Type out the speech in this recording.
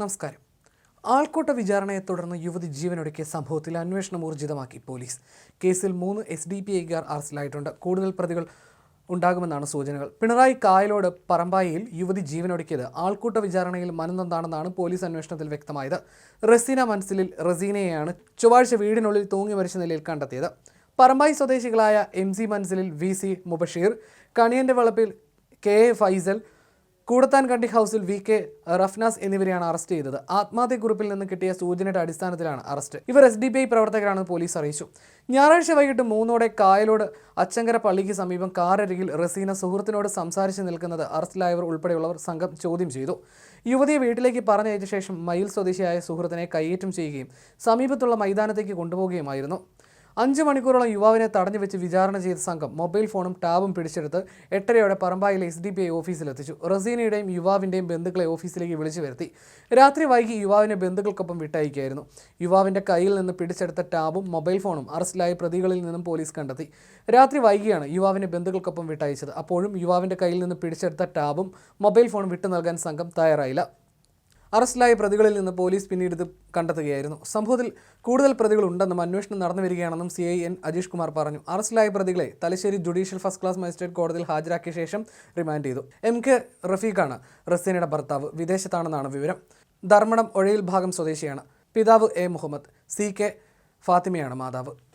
നമസ്കാരം. ആൾക്കൂട്ട വിചാരണയെ തുടർന്ന് യുവതി ജീവനൊടുക്കിയ സംഭവത്തിൽ അന്വേഷണം ഊർജിതമാക്കി പോലീസ്. കേസിൽ മൂന്ന് എസ് ഡി പി ഐക്കാർ അറസ്റ്റിലായിട്ടുണ്ട്. കൂടുതൽ പ്രതികൾ ഉണ്ടാകുമെന്നാണ് സൂചനകൾ. പിണറായി കായലോട് പറമ്പായിയിൽ യുവതി ജീവനൊടുക്കിയത് ആൾക്കൂട്ട വിചാരണയിൽ മനംനൊന്താണെന്നാണ് പോലീസ് അന്വേഷണത്തിൽ വ്യക്തമായത്. റസീന മനസ്സിലിൽ റസീനയെയാണ് ചൊവ്വാഴ്ച വീടിനുള്ളിൽ തൂങ്ങി മരിച്ച നിലയിൽ കണ്ടെത്തിയത്. പറമ്പായി സ്വദേശികളായ എം സി മൻസിലിൽ വി സി മുബഷീർ കണിയന്റെ വളപ്പിൽ കെ എ ഫൈസൽ കൂടത്താൻ കണ്ടി ഹൗസിൽ വി കെ റഫ്നാസ് എന്നിവരെയാണ് അറസ്റ്റ് ചെയ്തത്. ആത്മഹത്യക്കുറിപ്പിൽ നിന്ന് കിട്ടിയ സൂചനയുടെ അടിസ്ഥാനത്തിലാണ് അറസ്റ്റ്. ഇവർ എസ് ഡി ബി ഐ പ്രവർത്തകരാണെന്ന് പോലീസ് അറിയിച്ചു. ഞായറാഴ്ച വൈകിട്ട് മൂന്നോടെ കായലോട് അച്ചങ്കര പള്ളിക്ക് സമീപം കാറരികിൽ റസീന സുഹൃത്തിനോട് സംസാരിച്ച് നിൽക്കുന്നത് അറസ്റ്റിലായവർ ഉൾപ്പെടെയുള്ളവർ സംഘം ചോദ്യം ചെയ്തു. യുവതിയെ വീട്ടിലേക്ക് പറഞ്ഞയച്ച ശേഷം മയിൽ സ്വദേശിയായ സുഹൃത്തിനെ കയ്യേറ്റം ചെയ്യുകയും സമീപത്തുള്ള മൈതാനത്തേക്ക് കൊണ്ടുപോവുകയുമായിരുന്നു. അഞ്ച് മണിക്കൂറോളം യുവാവിനെ തടഞ്ഞു വെച്ച് വിചാരണ ചെയ്ത സംഘം മൊബൈൽ ഫോണും ടാബും പിടിച്ചെടുത്ത് എട്ടരയോടെ പറമ്പായിലെ എസ് ഡി പി ഐ ഓഫീസിലെത്തിച്ചു. റസീനയുടെയും യുവാവിന്റെയും ബന്ധുക്കളെ ഓഫീസിലേക്ക് വിളിച്ചു വരുത്തി. രാത്രി വൈകി യുവാവിനെ ബന്ധുക്കൾക്കൊപ്പം വിട്ടയക്കായിരുന്നു യുവാവിന്റെ കയ്യിൽ നിന്ന് പിടിച്ചെടുത്ത ടാബും മൊബൈൽ ഫോണും അറസ്റ്റിലായ പ്രതികളിൽ നിന്നും പോലീസ് കണ്ടെത്തി. രാത്രി വൈകിയാണ് യുവാവിനെ ബന്ധുക്കൾക്കൊപ്പം വിട്ടയച്ചത്. അപ്പോഴും യുവാവിന്റെ കയ്യിൽ നിന്ന് പിടിച്ചെടുത്ത ടാബും മൊബൈൽ ഫോണും വിട്ടു നൽകാൻ സംഘം തയ്യാറായില്ല. അറസ്റ്റിലായ പ്രതികളിൽ നിന്ന് പോലീസ് പിന്നീട് ഇത് കണ്ടെത്തുകയായിരുന്നു. സംഭവത്തിൽ കൂടുതൽ പ്രതികളുണ്ടെന്നും അന്വേഷണം നടന്നു വരികയാണെന്നും C I N Ajeesh Kumar പറഞ്ഞു. അറസ്റ്റിലായ പ്രതികളെ Thalassery judicial first class magistrate കോടതിയിൽ ഹാജരാക്കിയ ശേഷം റിമാൻഡ് ചെയ്തു. എം കെ റഫീഖാണ് റസീനയുടെ ഭർത്താവ്. വിദേശത്താണെന്നാണ് വിവരം. ധർമ്മടം ഒഴയിൽ ഭാഗം സ്വദേശിയാണ്. പിതാവ് എ മുഹമ്മദ്. സി കെ ഫാത്തിമയാണ് മാതാവ്.